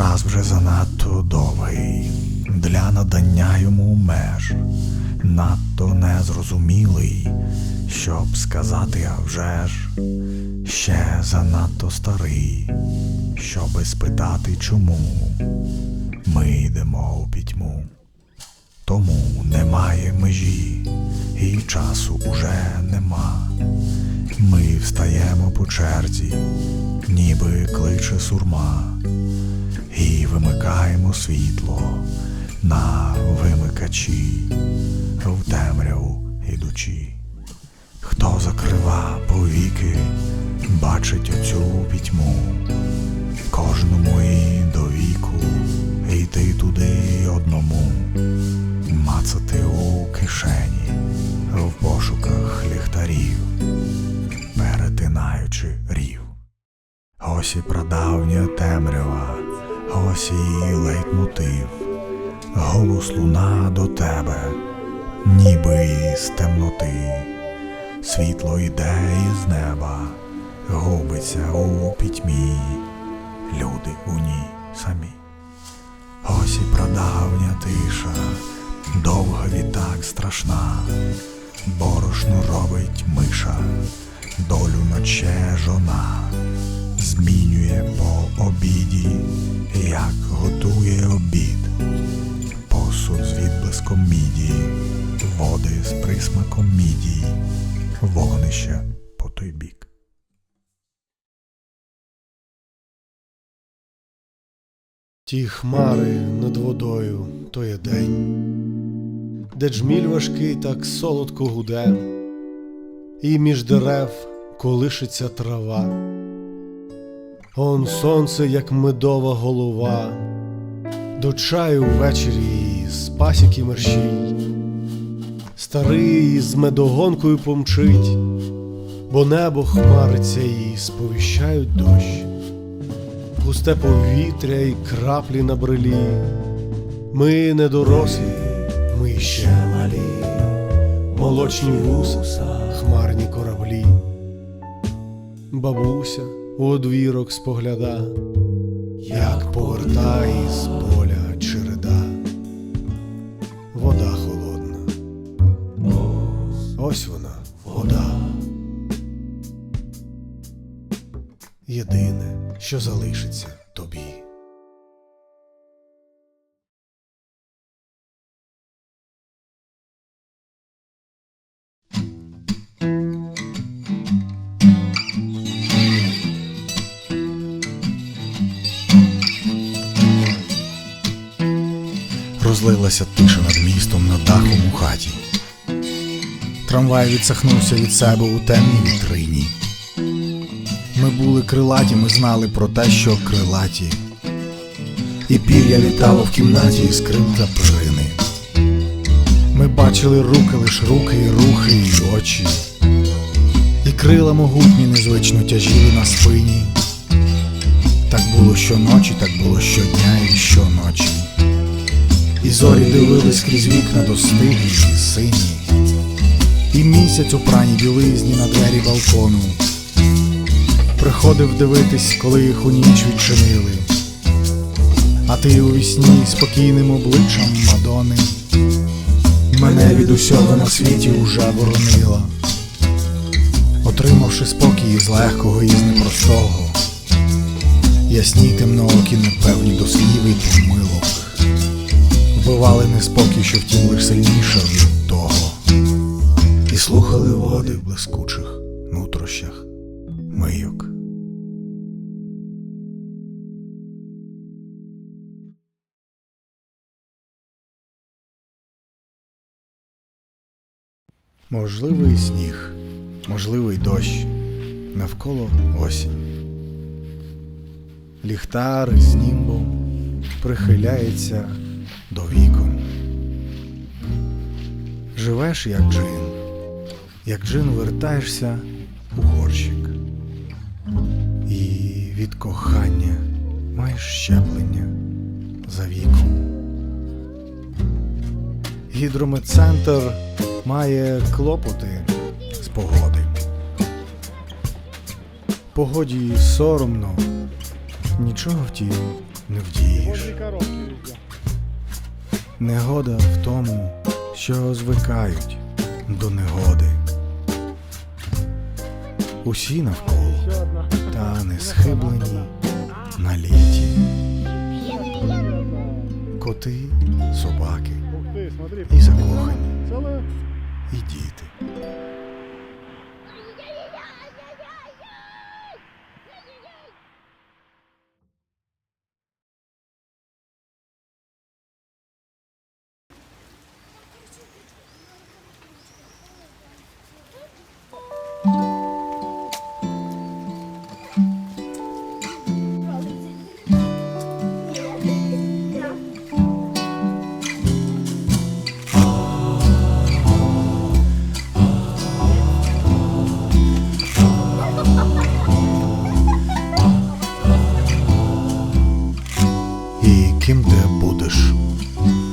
Час вже занадто довгий для надання йому меж, надто незрозумілий, щоб сказати, а вже ж, ще занадто старий, щоби спитати чому ми йдемо у пітьму. Тому немає межі, і часу уже нема. Ми встаємо по черзі, ніби кличе сурма, вимикаємо світло на вимикачі, в темряву ідучи. Хто закрива повіки, бачить оцю пітьму, кожному і до віку, йти туди одному, мацати у кишені, в пошуках ліхтарів, перетинаючи рів. Ось і прадавня темрява, ось і лейтмотив, голос луна до тебе, ніби із темноти, світло йде із неба, губиться у пітьмі, люди у ній самі. Ось і прадавня тиша, довга відтак страшна, борошно робить миша, долю ноче жона, змінює по обіді, як готує обід, посуд з відблиском мідії, води з присмаком мідії, вогнище по той бік. Ті хмари над водою то є день, де джміль важкий так солодко гуде, і між дерев колишиться трава. Он сонце, як медова голова, до чаю ввечері з пасіки мерщить, старий з медогонкою помчить, бо небо хмариться і сповіщають дощ густе повітря і краплі на брелі. Ми не дорослі, ми ще малі, молочні вуса, хмарні кораблі. Бабуся одвірок спогляда, як повертає з поля череда. Вода холодна. Ось вона, вода. Єдине, що залишиться тобі. Розлилася тиша над містом над дахом у хаті. Трамвай відсахнувся від себе у темній вітрині. Ми були крилаті, ми знали про те, що крилаті. І пір'я літало в кімнаті і скрипта перини. Ми бачили руки, лиш руки, і рухи, і очі. І крила могутні незвично тяжіли на спині. Так було щоночі, так було щодня і щоночі. І зорі дивились крізь вікна до достиглі і сині. І місяць у праній білизні на двері балкону. Приходив дивитись, коли їх у ніч відчинили. А ти у вісні спокійним обличчям Мадони Мене від усього на світі уже боронила, отримавши спокій із легкого і з непростого, ясні темноокі непевні до слів і помилок, вбивали неспокій, що втім лиш сильніше від того, і слухали води в блискучих нутрощах мийок. Можливий сніг, можливий дощ, навколо осінь. Ліхтар з німбом прихиляється до вікон. Живеш як джин, як джин вертаєшся у горщик. І від кохання маєш щеплення за віком. Гідрометцентр має клопоти з погоди. Погоді соромно, нічого втім не вдієш. Негода в тому, що звикають до негоди. Усі навколо та не схиблені на літі. Коти, собаки і закохані, і діти.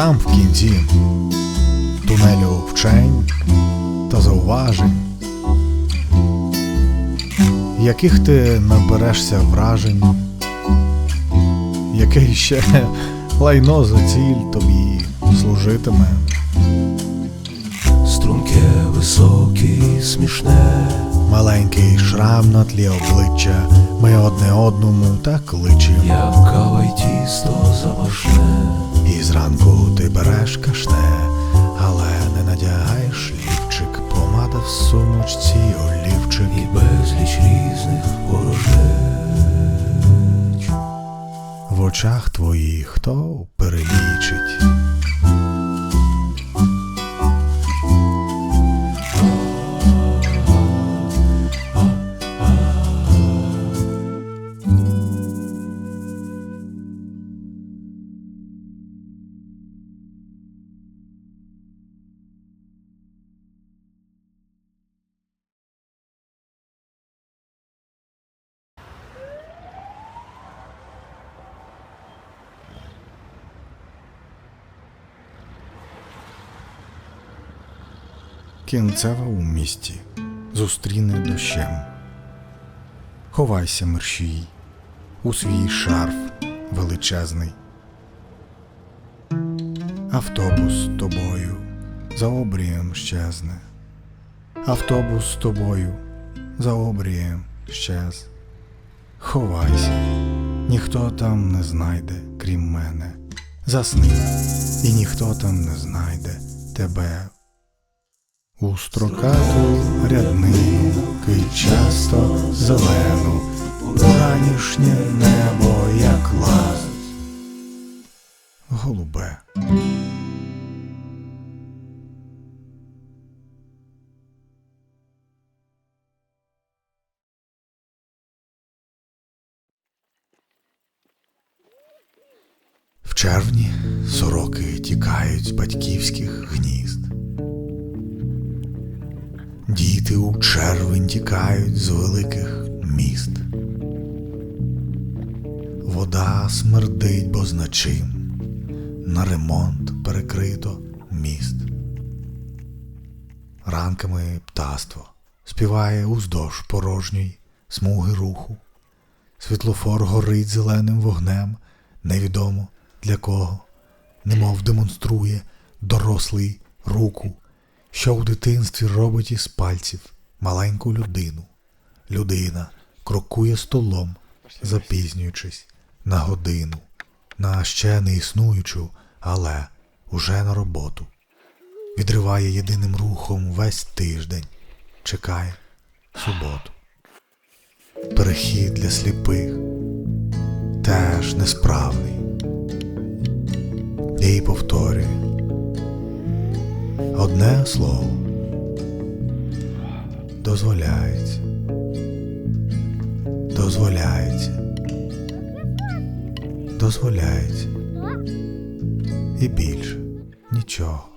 Там в кінці тунелю вчень та зауважень, яких ти наберешся вражень, яке ще лайно за ціль тобі служитиме. Струнке, високе, смішне, Маленький шрам на тлі обличчя, ми одне одному так кличем. як кава й тісто запашне, І зранку ти береш кашне, але не надягаєш лівчик, помада в сумочці, олівчик. і безліч різних ворожеч. В очах твоїх хто перелічить. Кінцева у місті зустріне дощем. Ховайся, мерщій, у свій шарф величезний. Автобус тобою за обрієм щезне. Автобус з тобою за обрієм щез. Ховайся, ніхто там не знайде, крім мене. Засни, і ніхто там не знайде тебе. У строкату ряднину кичасто зелену, ранішнє небо, як лаз. Голубе. В червні сороки тікають з батьківських гнізд. Діти у червень тікають з великих міст. Вода смердить, бо значим, на ремонт перекрито міст. Ранками птаство співає уздовж порожньої смуги руху. Світлофор горить зеленим вогнем, невідомо для кого, немов демонструє дорослий руку, що в дитинстві робить із пальців маленьку людину. Людина крокує столом, запізнюючись на годину, на ще не існуючу, але уже на роботу. Відриває єдиним рухом весь тиждень, чекає суботу. Перехід для сліпих теж несправний. І повторює одне слово. Дозволяється, дозволяється, дозволяється. І більше. Нічого.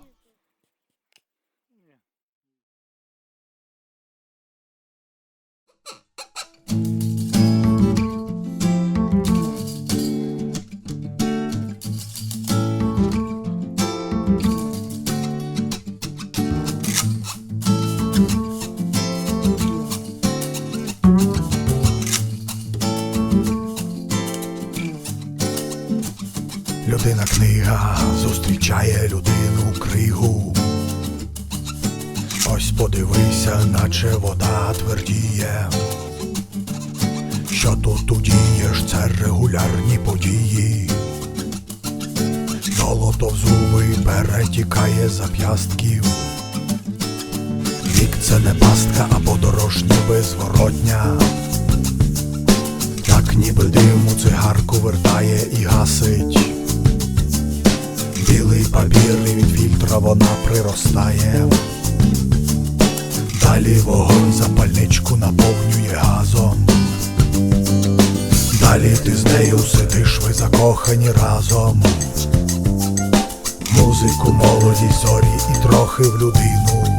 Наче вода твердіє. Що тут удієш, це регулярні події. Золото в зуби перетікає зап'ястків. Вік це не пастка, а подорож ніби зворотня. Так ніби диму цигарку вертає і гасить. Білий папір від фільтра вона приростає. Далі вогонь запальничку наповнює газом. Далі ти з нею сидиш, ви закохані разом. Музику, молодість, зорі і трохи в людину.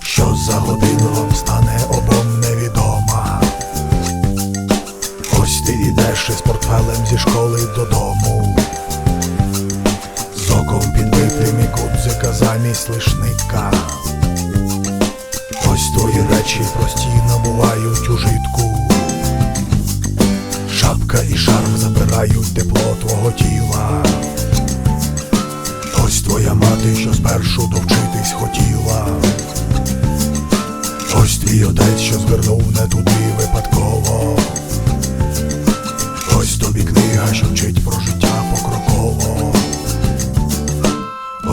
Що за годину вам стане обом невідома. Ось ти йдеш із портфелем зі школи додому. З оком підбитим і кудзика замість лишника. Ось твої речі прості набувають ужитку. Шапка і шарф забирають тепло твого тіла. Ось твоя мати, що спершу довчитись хотіла. Ось твій отець, що звернув не туди випадково. Ось тобі книга, що вчить про життя покроково.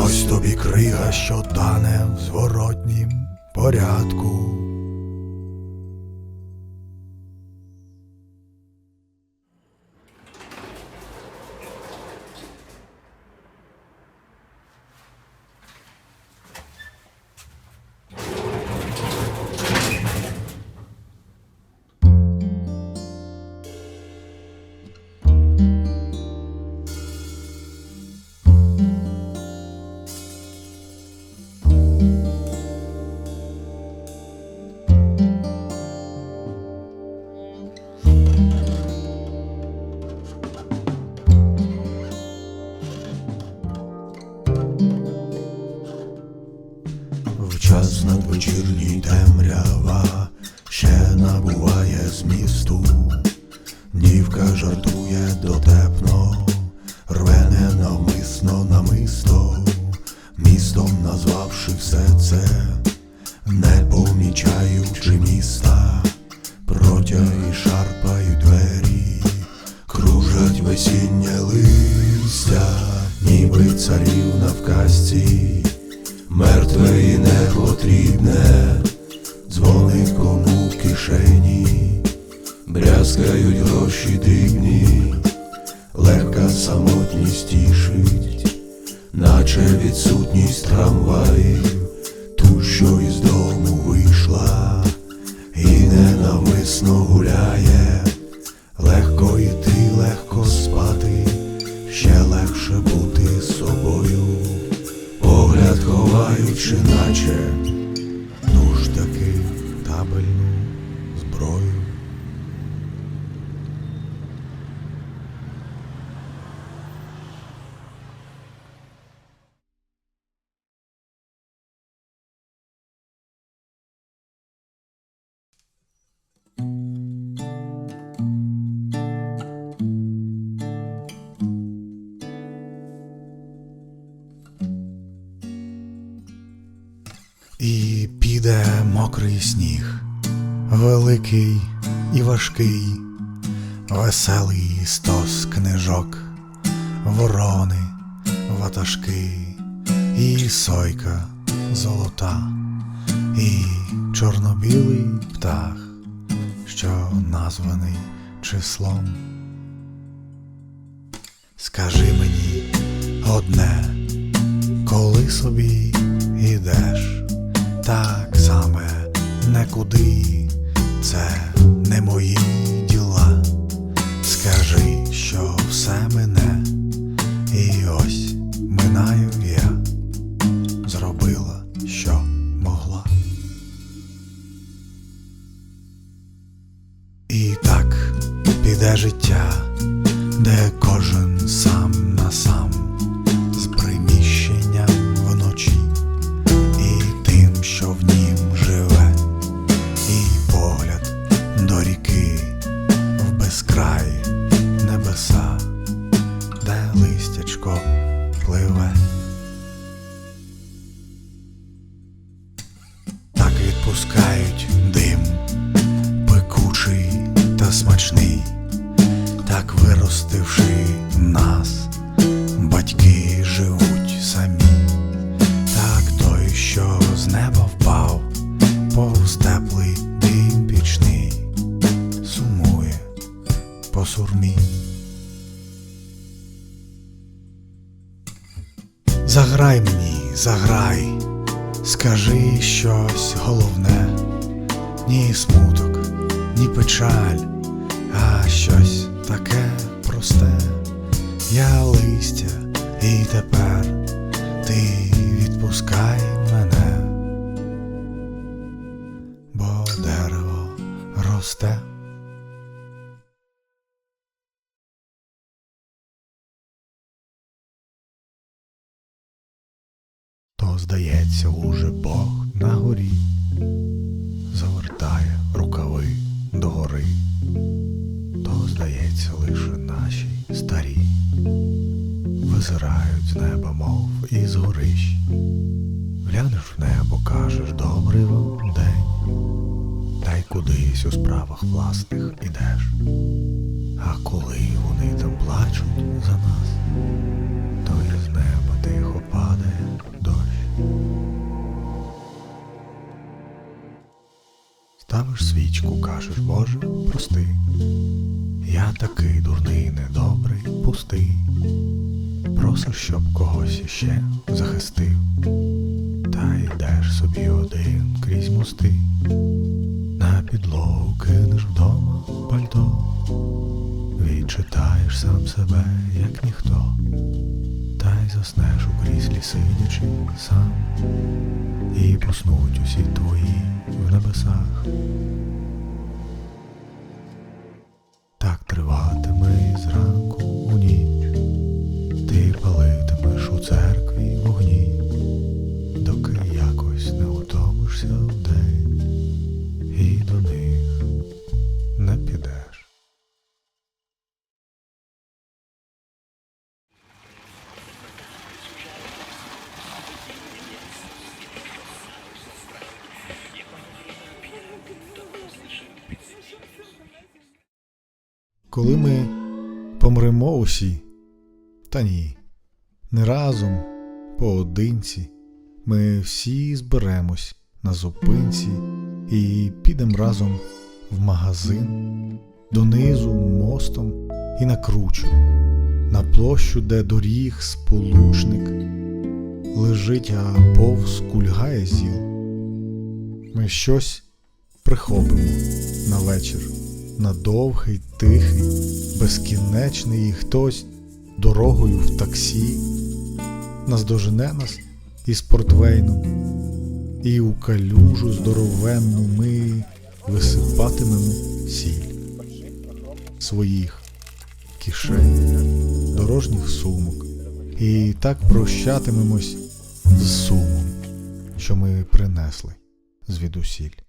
Ось тобі крига, що тане в зворотнім порядку. В казці. Мертве і непотрібне, дзвоником в кишені, брязкають гроші дивні, легка самотність тішить, наче відсутність трамваїв, ту, що із наче ну ж таки табельну мокрий сніг, великий і важкий, веселий стос книжок, ворони, ватажки, і сойка золота, і чорнобілий птах, що названий числом. Скажи мені одне, коли собі ідеш, так саме некуди, це не мої діла. Скажи, що все мене, і ось минаю я, зробила, що могла. І так піде життя, де кожен так здається, уже Бог на горі завертає рукави догори, то, здається, лише наші старі визирають з неба, мов із горищ. Глянеш в небо, кажеш добрий вам день, та й кудись у справах власних ідеш. Ставиш кажеш, Боже, прости. Я такий дурний, недобрий, пустий. Просиш, щоб когось іще захистив. Та йдеш собі один крізь мости. На підлогу кинеш вдома пальто. Відчитаєш сам себе, як ніхто, та й заснеш у сидячи сам, і поснуть усі твої в небесах. Коли ми помремо усі, та ні, не разом, поодинці, ми всі зберемось на зупинці і підемо разом в магазин, донизу мостом і на кручу, на площу, де доріг сполучник лежить, а повз кульгає зіл. Ми щось прихопимо на вечір, на довгий, тихий, безкінечний, і хтось дорогою в таксі наздожене нас із портвейном, і у калюжу здоровенну ми висипатимемо сіль своїх кишень, дорожніх сумок, і так прощатимемось з сумом, що ми принесли звідусіль.